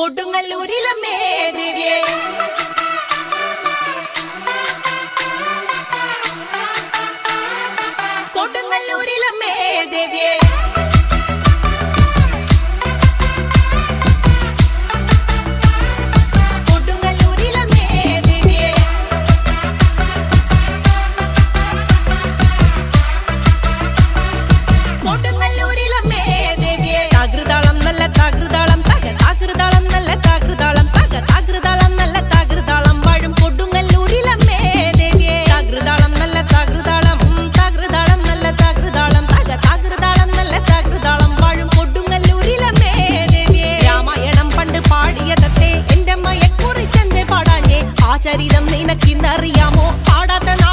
കൊടുങ്ങല്ലൂരിലമ്മേ ദേവിയേ കൊടുങ്ങല്ലൂരിലമ്മേ ദേവിയേ നിനക്കിന്നറിയാമോ പാടാത്ത നാ